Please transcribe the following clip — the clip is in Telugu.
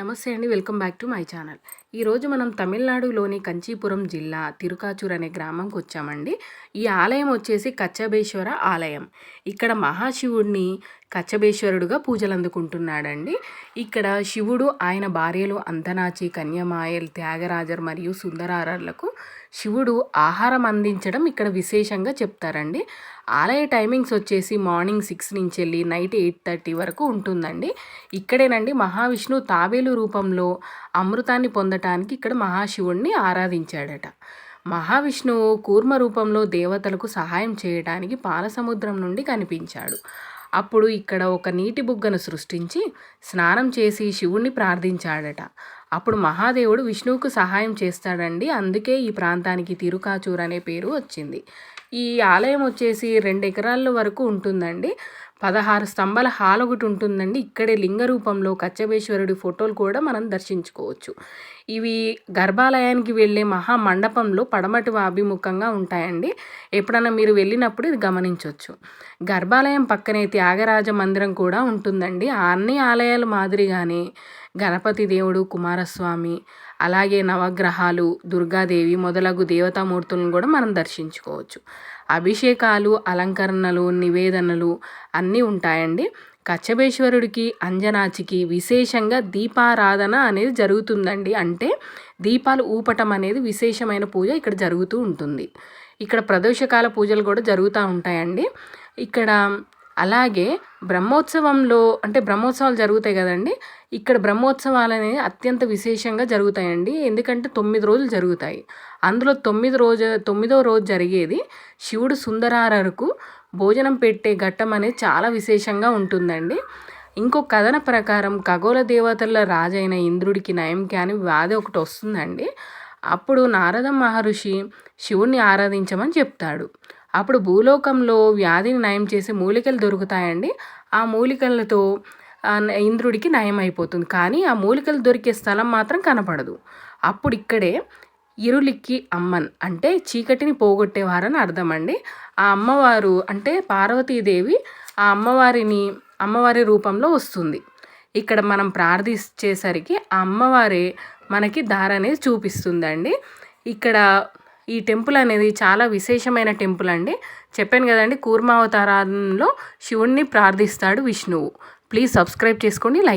నమస్తే అండి. Welcome back to my channel. ఈరోజు మనం తమిళనాడులోని కంచీపురం జిల్లా తిరుకాచూర్ అనే గ్రామంకి వచ్చామండి. ఈ ఆలయం వచ్చేసి కచ్చబేశ్వర ఆలయం. ఇక్కడ మహాశివుడిని కచ్చబేశ్వరుడుగా పూజలు అందుకుంటున్నాడండి ఇక్కడ శివుడు ఆయన భార్యలు అంతనాచి కన్యమాయల్ త్యాగరాజర్ మరియు సుందరారర్లకు శివుడు ఆహారం అందించడం ఇక్కడ విశేషంగా చెప్తారండి. ఆలయ టైమింగ్స్ వచ్చేసి మార్నింగ్ సిక్స్ నుంచి వెళ్ళి నైట్ ఎయిట్ థర్టీ వరకు ఉంటుందండి. ఇక్కడేనండి మహావిష్ణు తాబేలు రూపంలో అమృతాన్ని పొందటానికి ఇక్కడ మహాశివుణ్ణి ఆరాధించాడట. మహావిష్ణువు కూర్మ రూపంలో దేవతలకు సహాయం చేయడానికి పాలసముద్రం నుండి కనిపించాడు. అప్పుడు ఇక్కడ ఒక నీటి బుగ్గను సృష్టించి స్నానం చేసి శివుణ్ణి ప్రార్థించాడట. అప్పుడు మహాదేవుడు విష్ణువుకు సహాయం చేస్తాడండి. అందుకే ఈ ప్రాంతానికి తిరుకాచూర్ అనే పేరు వచ్చింది. ఈ ఆలయం వచ్చేసి రెండు ఎకరాల వరకు ఉంటుందండి. పదహారు స్తంభాల హాల్ ఒకటి ఉంటుందండి. ఇక్కడే లింగ రూపంలో కచ్చబేశ్వరుడి ఫోటోలు కూడా మనం దర్శించుకోవచ్చు. ఇవి గర్భాలయానికి వెళ్ళే మహా మండపంలో పడమటి అభిముఖంగా ఉంటాయండి. ఎప్పుడన్నా మీరు వెళ్ళినప్పుడు ఇది గమనించవచ్చు గర్భాలయం పక్కనే త్యాగరాజ మందిరం కూడా ఉంటుందండి. అన్ని ఆలయాల మాదిరిగానే గణపతి దేవుడు కుమారస్వామి అలాగే నవగ్రహాలు దుర్గాదేవి మొదలగు దేవతామూర్తులను కూడా మనం దర్శించుకోవచ్చు. అభిషేకాలు అలంకరణలు నివేదనలు అన్నీ ఉంటాయండి. కచ్చబేశ్వరుడికి అంజనాచికి విశేషంగా దీపారాధన అనేది జరుగుతుందండి. అంటే దీపాలు ఊపటం అనేది విశేషమైన పూజ ఇక్కడ జరుగుతూ ఉంటుంది. ఇక్కడ ప్రదోషకాల పూజలు కూడా జరుగుతూ ఉంటాయండి. ఇక్కడ అలాగే బ్రహ్మోత్సవంలో అంటే బ్రహ్మోత్సవాలు జరుగుతాయి కదండి. ఇక్కడ బ్రహ్మోత్సవాలు అనేవి అత్యంత విశేషంగా జరుగుతాయండి. ఎందుకంటే తొమ్మిది రోజులు జరుగుతాయి. అందులో తొమ్మిది రోజు తొమ్మిదో రోజు జరిగేది శివుడు సుందరారకు భోజనం పెట్టే ఘట్టం అనేది చాలా విశేషంగా ఉంటుందండి. ఇంకో కథన ప్రకారం ఖగోళ దేవతల రాజైన ఇంద్రుడికి నయంకి అని వ్యాధి ఒకటి వస్తుందండి. అప్పుడు నారద మహర్షి శివుణ్ణి ఆరాధించమని చెప్తాడు. అప్పుడు భూలోకంలో వ్యాధిని నయం చేసే మూలికలు దొరుకుతాయండి. ఆ మూలికలతో ఇంద్రుడికి నయం అయిపోతుంది. కానీ ఆ మూలికలు దొరికే స్థలం మాత్రం కనపడదు. అప్పుడు ఇక్కడే ఇరులిక్కి అమ్మన్ అంటే చీకటిని పోగొట్టేవారని అర్థం అండి ఆ అమ్మవారు అంటే పార్వతీదేవి ఆ అమ్మవారిని అమ్మవారి రూపంలో వస్తుంది. ఇక్కడ మనం ప్రార్థించేసరికి ఆ అమ్మవారే మనకి దారనేది అనేది చూపిస్తుందండి. ఇక్కడ ఈ టెంపుల్ అనేది చాలా విశేషమైన టెంపుల్ అండి. చెప్పాను కదండి కూర్మావతారంలో శివుణ్ణి ప్రార్థిస్తాడు విష్ణువు. ప్లీజ్ సబ్స్క్రైబ్ చేసుకోండి లైక్